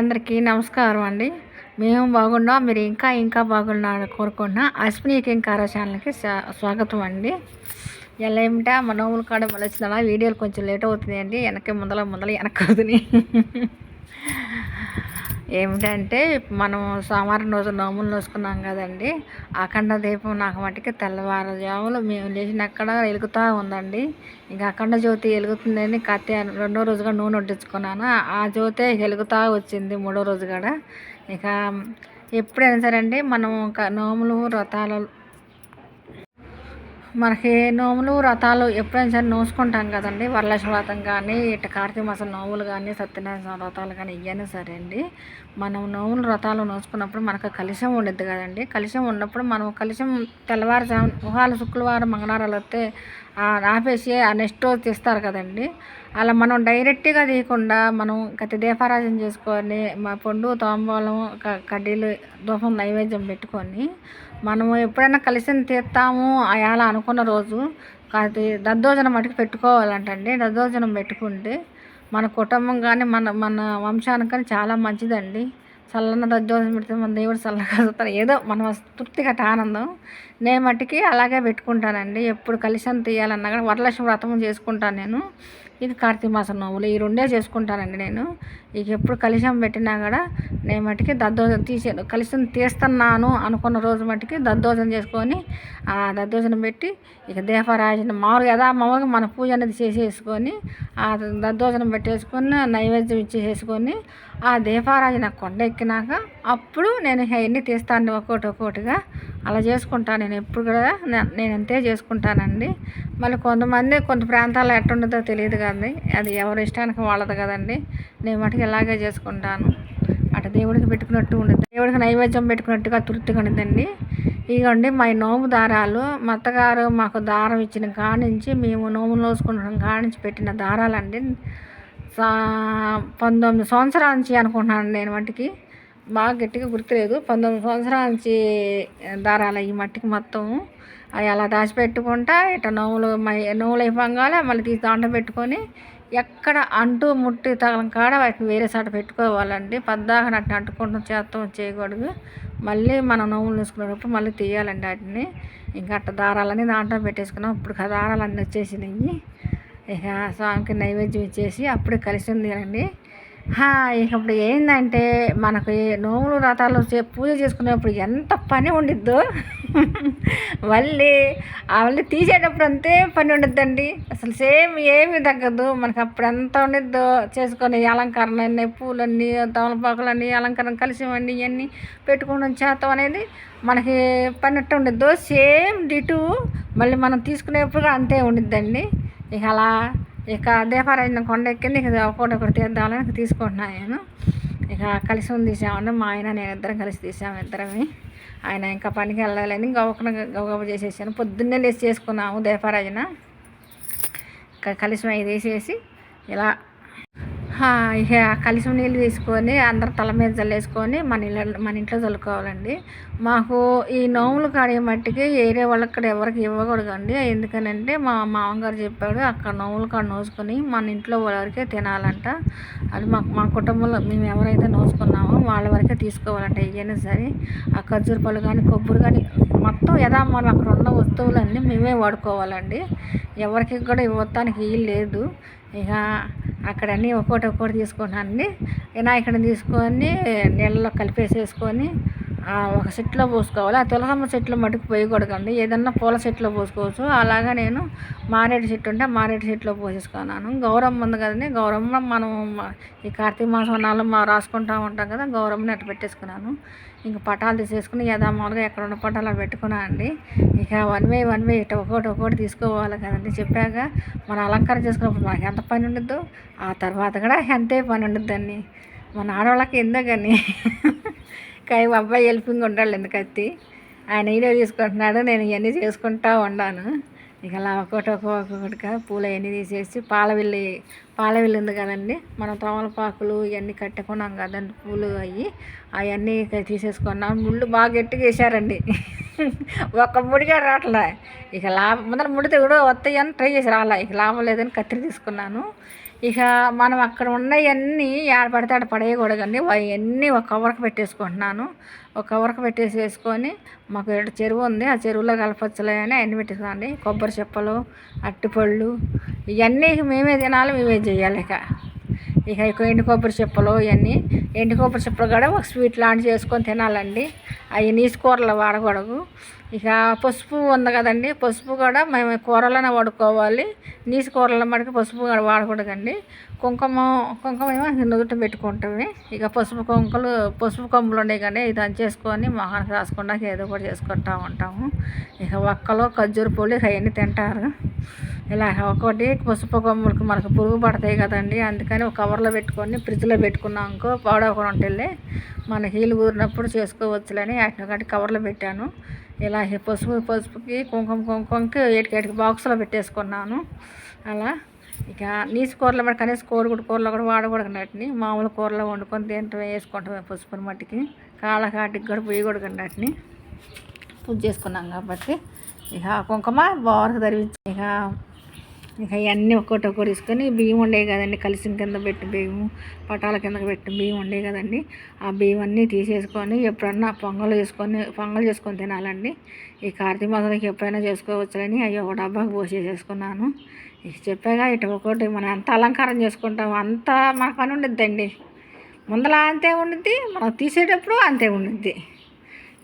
అందరికీ నమస్కారం అండి. మేము బాగున్నాం. మీరు ఇంకా ఇంకా బాగున్నారని కోరుకుంటున్నా. అశ్విని కింకార ఛానల్కి స్వా- స్వాగతం అండి. ఎలా ఏమిటా? మన నోముల కాడ మళ్ళీ వచ్చిందా? వీడియోలు కొంచెం లేట్ అవుతుంది అండి వెనక ముందల ముందల వెనకవుతుంది ఏమిటంటే మనం సోమవారం రోజు నోములు నోసుకున్నాం కదండి. అఖండ దీపం నాకు మట్టికి తెల్లవారుజాములు మేము లేచినక్కడ వెలుగుతూ ఉందండి. ఇంకా అఖండ జ్యోతి వెలుగుతుందని కత్తి రెండో రోజుగా నూనె వడ్డించుకున్నాను. ఆ జ్యోతే వెలుగుతూ వచ్చింది మూడో రోజు కూడా. ఇక ఎప్పుడైనా సరే అండి మనం ఒక నోములు వ్రతాలు మనకి నోములు వ్రతాలు ఎప్పుడైనా సరే నోసుకుంటాం కదండి. వరలక్ష్మి వ్రతం కానీ ఇటు కార్తీక మాసం నోములు కానీ సత్యనారాయణ వ్రతాలు కానీ ఇవన్నీ సరే అండి. మనం నోములు వ్రతాలు నోసుకున్నప్పుడు మనకు కలిశం ఉండద్దు కదండి. కలిశం ఉన్నప్పుడు మనం కలిశం తెల్లవారుజాము ఉహాలు శుక్రవారం మంగళవారాలు వస్తే ఆ ఆపేసి ఆ నెక్స్ట్ రోజు తీస్తారు కదండి. అలా మనం డైరెక్ట్గా తీయకుండా మనం గతి దీపారాజన చేసుకొని మా పండు తోంబోలం క- కడ్డీలు దూపం నైవేద్యం పెట్టుకొని మనము ఎప్పుడైనా కలిసి తీస్తాము అలా అనుకున్న రోజు అది దద్దోజనం మటుకు పెట్టుకోవాలంటండి. దద్దోజనం పెట్టుకుంటే మన కుటుంబం కానీ మన మన వంశానికి కానీ చాలా మంచిదండి. చల్లన దద్దోజనం పెడితే మన దేవుడు చల్లగా చూస్తారు ఏదో మన తృప్తిగా ఆనందం. నేను మట్టికి అలాగే పెట్టుకుంటానండి. ఎప్పుడు కలిసి తీయాలన్నా కానీ వరలక్ష్మి వ్రతం చేసుకుంటాను నేను. ఇది కార్తీక మాసం నోములు ఈ రెండే చేసుకుంటానండి నేను. ఇక ఎప్పుడు కలిశం పెట్టినా కూడా నేను మట్టికి దద్దోజనం తీసాను. కలిసం తీస్తున్నాను అనుకున్న రోజు మట్టికి దద్దోజనం చేసుకొని ఆ దద్దోజనం పెట్టి ఇక దీపారాజన మామూలుగా యథా మామూలుగా మన పూజ అనేది చేసేసుకొని ఆ దద్దోజనం పెట్టేసుకొని నైవేద్యం ఇచ్చేసేసుకొని ఆ దీపారాజన కొండ ఎక్కినాక అప్పుడు నేను అవన్నీ తీస్తాను ఒక్కోటి ఒక్కోటిగా అలా చేసుకుంటాను నేను ఎప్పుడు కూడా నేను అంతే చేసుకుంటానండి. మళ్ళీ కొంతమంది కొంత ప్రాంతాల్లో ఎట్టుండదో తెలియదు ఉంటుంది అది ఎవరి ఇష్టానికి వాళ్ళది కదండి. నేను మటుకు ఇలాగే చేసుకుంటాను. అటు దేవుడికి పెట్టుకున్నట్టు ఉండదు దేవుడికి నైవేద్యం పెట్టుకున్నట్టుగా తృప్తి ఉండదండి ఇగోండి మా నోము దారాలు మా అత్తగారు మాకు దారం ఇచ్చిన కానించి మేము నోములు నోసుకుంటున్న కానించి పెట్టిన దారాలండి. సా- పంతొమ్మిది సంవత్సరాల నుంచి అనుకుంటున్నాను నేను మట్టికి బాగా గట్టిగా గుర్తులేదు. పంతొమ్మిది సంవత్సరాల నుంచి దారాలు ఈ మట్టికి మొత్తం అవి అలా దాచిపెట్టుకుంటా ఇట్లా నవ్వులు నవ్వులు అయిపోగానే మళ్ళీ తీసి దాంట్లో పెట్టుకొని ఎక్కడ అంటూ ముట్టి తగలం కాడ వాటిని వేరే సాట పెట్టుకోవాలండి. పద్దాక అట్లా అంటుకుంటూ చేస్తాం చేయకూడదు. మళ్ళీ మనం నవ్వులు తీసుకునేటప్పుడు మళ్ళీ తీయాలండి వాటిని. ఇంకా అట్ట దారాలన్నీ దాంట్లో పెట్టేసుకున్నాం. ఇప్పుడు దారాలన్నీ వచ్చేసినాయి. ఇక స్వామికి నైవేద్యం ఇచ్చేసి అప్పుడే కలిసి ఉంది అండి ఇక ఇప్పుడు ఏంటంటే మనకి నోములు వ్రతాలు పూజ చేసుకునేప్పుడు ఎంత పని ఉండిద్దో. మళ్ళీ ఆ మళ్ళీ తీసేటప్పుడు అంతే పని ఉండిద్దండి. అసలు సేమ్ ఏమి తగ్గదు. మనకి అప్పుడు ఎంత ఉండిద్దో చేసుకొని అలంకరణ అన్నీ పూలన్నీ తమలపాకులన్నీ అలంకరణ కలిసి అన్నీ ఇవన్నీ పెట్టుకోవడం చేతం అనేది మనకి పన్నట్టు ఉండిద్దో. సేమ్ డిటు మళ్ళీ మనం తీసుకునేప్పుడు అంతే ఉండిద్దండి. ఇక అలా ఇక దీపారాజన కొండ ఎక్కింది. ఇక ఒకటి ఒకటి తీద్దామని తీసుకుంటున్నాను నేను. ఇక కలిసి ఉంది తీసామంటే మా ఆయన నేను ఇద్దరం కలిసి తీసాము ఇద్దరమే. ఆయన ఇంకా పనికి వెళ్ళాలని గవకన గవగవ చేసేసాను. పొద్దున్నే లేచి చేసుకున్నాము దీపారాజన. ఇక కలిసి అవి తీసేసి ఇలా కలిసి నీళ్ళు తీసుకొని అందరు తల మీద చల్లేసుకొని మన ఇళ్ళ మన ఇంట్లో చల్లుకోవాలండి మాకు ఈ నోములు కాడే మట్టికి ఏరే వాళ్ళకి ఇక్కడ ఎవరికి ఇవ్వకూడదండి. ఎందుకనంటే మా మామగారు చెప్పాడు అక్కడ నోములు కాడ నోసుకొని మన ఇంట్లో వాళ్ళ తినాలంట. అది మా మా కుటుంబంలో మేము ఎవరైతే నోసుకున్నామో వాళ్ళ వరకే తీసుకోవాలంట ఏదైనా సరే. ఆ ఖర్జూర పళ్ళు కానీ కొబ్బరి కానీ మొత్తం యథామానం అక్కడ ఉన్న వస్తువులన్నీ మేమే వాడుకోవాలండి. ఎవరికి కూడా ఇవ్వటానికి వీలు లేదు. ఇక అక్కడ అన్నీ ఒక్కోటి ఒక్కోటి తీసుకుంటానండి వినాయకుడిని తీసుకొని నీళ్ళలో కలిపేసేసుకొని ఒక సెట్లో పోసుకోవాలి. ఆ తులసమ్మ చెట్లు మటుకు పోయకూడదండి. ఏదన్నా పూల చెట్లో పోసుకోవచ్చు. అలాగా నేను మారేడు చెట్టు ఉంటే మారేడు చెట్లో పోసేసుకున్నాను. గౌరమ్మ ఉంది కదండి. గౌరమ్మ మనం ఈ కార్తీక మాసం నాలుగు మా రాసుకుంటూ ఉంటాం కదా గౌరమ్మని అట్లా పెట్టేసుకున్నాను. ఇంక పటాలు తీసేసుకుని యథామాలుగా ఎక్కడ ఉన్న పటాలు అవి పెట్టుకున్నాను అండి. ఇక వన్ వే వన్ వే ఇటు ఒకటి ఒకటి తీసుకోవాలి కదండి చెప్పాక. మనం అలంకారం చేసుకున్నప్పుడు మనకి ఎంత పని ఉండద్దు ఆ తర్వాత కూడా ఎంతే పని ఉండద్దండి. మన ఆడవాళ్ళకి ఎందో కానీ కానీ మా అబ్బాయి హెల్పింగ్ ఉండాలి ఎందుకత్తి ఆయన ఈడో తీసుకుంటున్నాడు నేను ఇవన్నీ చేసుకుంటా ఉన్నాను ఇక అలా ఒకటి ఒక్కొక్కటిగా పూలు అవన్నీ తీసేసి పాలవిల్లి పాలవిల్లి ఉంది కదండి మనం తమలపాకులు ఇవన్నీ కట్టుకున్నాం కదండి పూలు అవి అవన్నీ తీసేసుకున్నాం. ముళ్ళు బాగా గట్టిగా వేసారండి ఒక్క ముడిగా రావట్లే. ఇక లాభం ముందర ముడితే కూడా వస్తాయని ట్రై చేసి రాలా. ఇక లాభం లేదని కత్తిరి తీసుకున్నాను. ఇక మనం అక్కడ ఉన్నవన్నీ ఆడపడితే ఆడ పడేయకూడదండి అవన్నీ ఒక కవర్కి పెట్టేసుకుంటున్నాను. ఒక కవర్కి పెట్టేసి వేసుకొని మాకు ఇక్కడ చెరువు ఉంది. ఆ చెరువులో కలపచ్చులే అని అన్ని పెట్టేసుకోండి. కొబ్బరి చెప్పలు అట్టిపళ్ళు ఇవన్నీ మేమే తినాలి మేమే చేయాలి ఇక. ఇక ఇక ఎండు కొబ్బరి చెప్పలు ఇవన్నీ. ఎండు కొబ్బరి చెప్పలు కూడా ఒక స్వీట్ లాంటి చేసుకొని తినాలండి. అవి నీసు కూరలు వాడకూడదు. ఇక పసుపు ఉంది కదండి పసుపు కూడా మేము కూరలను వాడుకోవాలి. నీసు కూరలో మటుకు పసుపు కూడా వాడకూడదండి. కుంకుమ కుంకుమ ఏమో నుదుట పెట్టుకుంటామే. ఇక పసుపు కుంకలు పసుపు కొమ్ములు ఉన్నాయి కానీ ఇది చేసుకొని మొహానికి రాసుకుండా ఏదో కూడా చేసుకుంటూ ఉంటాము. ఇక ఒక్కలో ఖర్జూర పూలు ఇక అవన్నీ తింటారు. ఇలా ఒకటి పసుపు కొమ్ములకి మనకు పురుగు పడతాయి కదండి. అందుకని ఒక కవర్లో పెట్టుకొని ఫ్రిడ్జ్లో పెట్టుకున్నాక పాడవకుండా ఉంటే మనకి హీలు కూరినప్పుడు చేసుకోవచ్చులని వాటిని ఒకటి కవర్లో పెట్టాను. ఇలా పసుపు పసుపుకి కుంకుమ కుంకుమకి ఏటికి ఏటికి బాక్స్లో పెట్టేసుకున్నాను. అలా ఇక నీసు కూరలో మరి కనీసం కోడిగుడు కూరలో కూడా వాడకూడదు వాటిని. మామూలు కూరలో వండుకొని తింటాం వేసుకుంటాం పసుపుని మట్టికి. కాళ్ళకాటికి కూడా పోయకూడదు వాటిని. పూజ చేసుకున్నాం కాబట్టి ఇక కుంకుమ బాగా ధరించి ఇక ఇంకా ఇవన్నీ ఒక్కొక్కటి ఒక్కటి తీసుకొని బియ్యం ఉండే కదండి కలిసిన కింద పెట్టి బియ్యం పటాల కింద పెట్టి బియ్యం ఉండే కదండి. ఆ బియ్యం అన్నీ తీసేసుకొని ఎప్పుడన్నా పొంగలు చేసుకొని పొంగల్ చేసుకొని తినాలండి. ఈ కార్తీక మాసానికి ఎప్పుడైనా చేసుకోవచ్చులని అవి ఒక డబ్బాకి పోసేసేసుకున్నాను ఇక చెప్పాగా ఇటు ఒకటి మనం ఎంత అలంకారం చేసుకుంటాం అంత మన పని ఉండిద్దండి. ముందలా అంతే ఉండిద్ది మనం తీసేటప్పుడు అంతే ఉండిద్ది.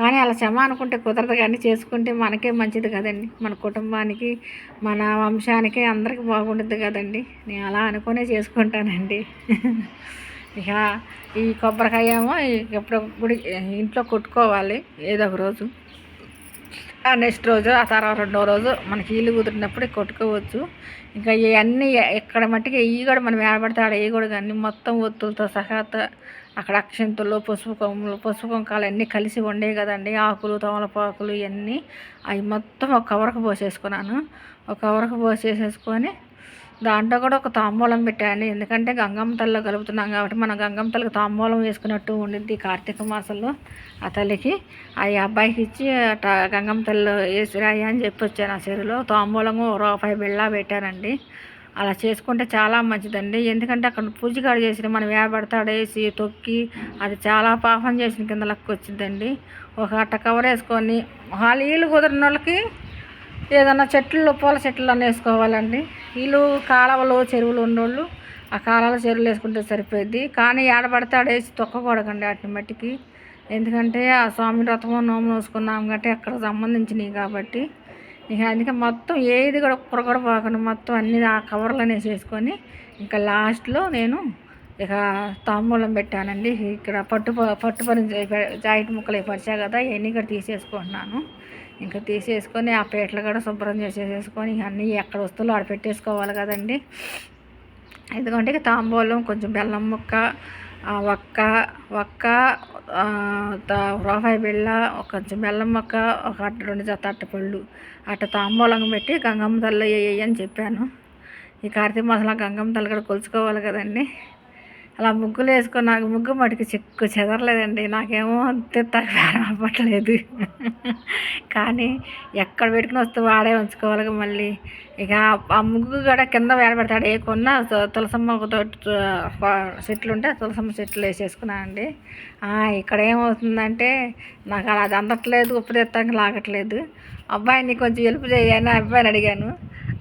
కానీ అలా శ్రమ అనుకుంటే కుదరదు కానీ చేసుకుంటే మనకే మంచిది కదండి. మన కుటుంబానికి మన వంశానికి అందరికీ బాగుంటుంది కదండి. నేను అలా అనుకునే చేసుకుంటానండి. ఇక ఈ కొబ్బరికాయ ఏమో ఎప్పుడో గుడి ఇంట్లో కొట్టుకోవాలి ఏదో ఒక రోజు. ఆ నెక్స్ట్ రోజు ఆ తర్వాత రెండో రోజు మనకి ఇల్లు కుదిరినప్పుడు కొట్టుకోవచ్చు. ఇంకా ఇవన్నీ ఎక్కడ మట్టికి ఇవి కూడా మనం ఏడబడితే ఆడ కూడా కానీ మొత్తం ఒత్తులతో సహాత అక్కడ అక్షంతులు పసుపు కొమ్ములు పసుపు కొంకాలు అన్నీ కలిసి ఉండేవి కదండి. ఆకులు తమలపాకులు ఇవన్నీ అవి మొత్తం ఒక కవరకు పోసేసుకున్నాను. ఒక కవరకు పోసేసేసుకొని దాంట్లో కూడా ఒక తాంబూలం పెట్టాను. ఎందుకంటే గంగమ్మ తల్లిలో కలుపుతున్నాం కాబట్టి మనం గంగమ్మ తల్లికి తాంబూలం వేసుకున్నట్టు ఉండిద్ది కార్తీక మాసంలో. ఆ తల్లికి ఆ అబ్బాయికి ఇచ్చి గంగమ్మ తల్లిలో వేసిరాయి అని చెప్పి వచ్చాను ఆ చెరువులో. తాంబూలము రూపాయి బిళ్ళ పెట్టానండి. అలా చేసుకుంటే చాలా మంచిదండి. ఎందుకంటే అక్కడ పూజగాడు చేసిన మనం వేపడతాడు తొక్కి అది చాలా పాపం చేసిన కింద లెక్క వచ్చిందండి ఒక అట్ట కవర్ వేసుకొని వాళ్ళు ఇల్లు కుదిరిన వాళ్ళకి ఏదన్నా చెట్లు పూల చెట్లు అన్నీ వేసుకోవాలండి. వీళ్ళు కాలువలు చెరువులు ఉన్నోళ్ళు ఆ కాలాల చెరువులు వేసుకుంటే సరిపోద్ది కానీ ఏడబడితే ఆడేసి తొక్కకూడకండి వాటిని మట్టికి. ఎందుకంటే ఆ స్వామి రథము నోము నోసుకున్నాం కాబట్టి అక్కడ సంబంధించినవి కాబట్టి ఇక అందుకే మొత్తం ఏది కూడా ఒక్కరు కూడా పోకుండా మొత్తం అన్ని ఆ కవర్లోనే చేసుకొని ఇంకా లాస్ట్లో నేను ఇక తాంబూలం పెట్టానండి. ఇక్కడ పట్టు పట్టు పని జాయింట్ ముక్కలు పరిచా కదా ఇవన్నీ ఇక్కడ తీసేసుకుంటున్నాను. ఇంకా తీసేసుకొని ఆ పేటలు కూడా శుభ్రం చేసేసుకొని అన్నీ ఎక్కడ వస్తువులు ఆడ పెట్టేసుకోవాలి కదండి. ఎందుకంటే ఇక తాంబూలం కొంచెం బెల్లం ముక్క ఒక్క ఒక్క రూపాయి బిళ్ళ కొంచెం బెల్లం మొక్క ఒక రెండు జత అట్టపళ్ళు అట్ట తాంబూలంగా పెట్టి గంగమ్మ తల్లి అని చెప్పాను. ఈ కార్తీక మాసంలో గంగమ్మ తల్లి కూడా కొలుచుకోవాలి కదండి. అలా ముగ్గులు వేసుకొని నాకు ముగ్గు మటుకు చిక్కు చెదరలేదండి. నాకేమో తిత్తకం అవ్వట్లేదు కానీ ఎక్కడ పెట్టుకుని వస్తే వాడే ఉంచుకోవాలి మళ్ళీ. ఇక ఆ ముగ్గు కూడా కింద వేడబెడతాడు ఏ కొన్న తులసమ్మ చెట్లు ఉంటే తులసమ్మ చెట్లు వేసేసుకున్నానండి. ఇక్కడ ఏమవుతుందంటే నాకు అది అందట్లేదు ఉప్పు తెత్తానికి లాగట్లేదు. అబ్బాయిని కొంచెం హెల్ప్ చేయని అబ్బాయిని అడిగాను.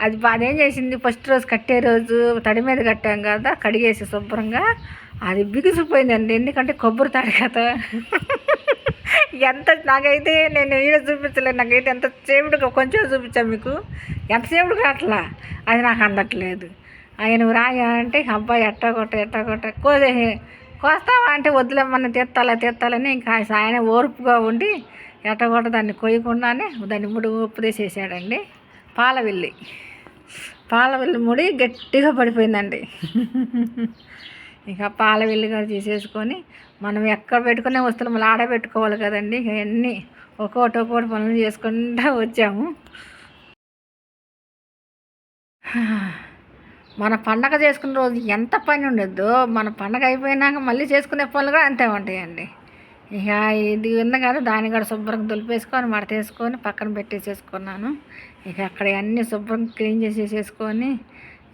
అది అదేం చేసింది. ఫస్ట్ రోజు కట్టే రోజు తడి మీద కట్టాం కదా కడిగేసి శుభ్రంగా అది బిగుసిపోయిందండి. ఎందుకంటే కొబ్బరి తాడు కదా. ఎంత నాకైతే నేను వీడియో చూపించలేదు. నాకైతే ఎంత సేపుడు కొంచెం చూపించాను మీకు. ఎంతసేపుడు అట్లా? అది నాకు అందట్లేదు. ఆయన రాయా అంటే అబ్బాయి ఎట్టా కొట్ట ఎట్టా కొట్ట కోసే కోస్తావా అంటే వద్దులేమన్నా తెత్తాలా తెత్తాలని ఇంకా ఆయన ఓర్పుగా ఉండి ఎట్టగొట్ట దాన్ని కొయ్యకుండానే దాన్ని ముడి ఉప్పు తీసేసాడండి. పాలవెల్లి. పాలవెల్లి ముడి గట్టిగా పడిపోయిందండి. ఇక పాలవెల్లి కూడా తీసేసుకొని మనం ఎక్కడ పెట్టుకునే వస్తువులు మళ్ళీ ఆడ పెట్టుకోవాలి కదండి. ఇక అన్నీ ఒక్కొక్కటి ఒక్కొక్కటి పనులు చేసుకుంటూ వచ్చాము. మన పండగ చేసుకున్న రోజు ఎంత పని ఉండద్దో మన పండగ అయిపోయినాక మళ్ళీ చేసుకునే పనులు కూడా అంతే ఉంటాయండి. ఇక ఇది ఉంది కదా దాన్ని కూడా శుభ్రంగా దులిపేసుకొని మడతేసుకొని పక్కన పెట్టేసేసుకున్నాను. ఇక అక్కడ అన్నీ శుభ్రం క్లీన్ చేసేసేసుకొని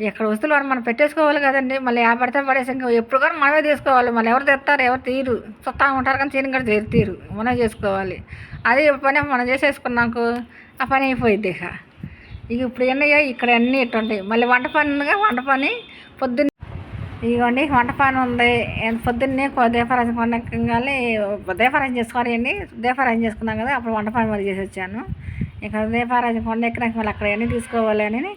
ఎక్కడ వస్తువులు మనం పెట్టేసుకోవాలి కదండి. మళ్ళీ ఆ పడితే పడేసి ఇంకా ఎప్పుడు కానీ మనమే తీసుకోవాలి. మళ్ళీ ఎవరు తెస్తారు? ఎవరు తీరు చుట్టా ఉంటారు కానీ తీరు కూడా తీరు తీరు మనమే చేసుకోవాలి. అదే పని మనం చేసేసుకున్నాకు ఆ పని అయిపోయింది ఇక. ఇక ఇప్పుడు ఎన్నయ్యా ఇక్కడ అన్నీ ఇట్టుంటాయి మళ్ళీ వంట పని వంట పని పొద్దున్న ఇదిగోండి వంట పని ఉంది. పొద్దున్నే కొ- దీపారాజన కానీ దీపారాజన చేసుకోవాలి అండి దీపారాజన చేసుకున్నాం కదా అప్పుడు వంట పని మరి చేసి వచ్చాను. ఇక దీపారాజన కొండ ఎక్కినాక మళ్ళీ అక్కడ అన్నీ తీసుకోవాలి అని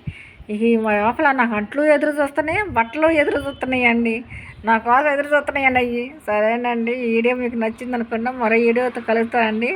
ఈ లోపల నాకు అంట్లు ఎదురు చూస్తున్నాయి బట్టలు ఎదురు చూస్తున్నాయి అండి నా కోసం ఎదురు చూస్తున్నాయండి అవి సరేనండి ఈ వీడియో మీకు నచ్చింది అనుకున్నా మరో వీడియోతో కలుగుతానండి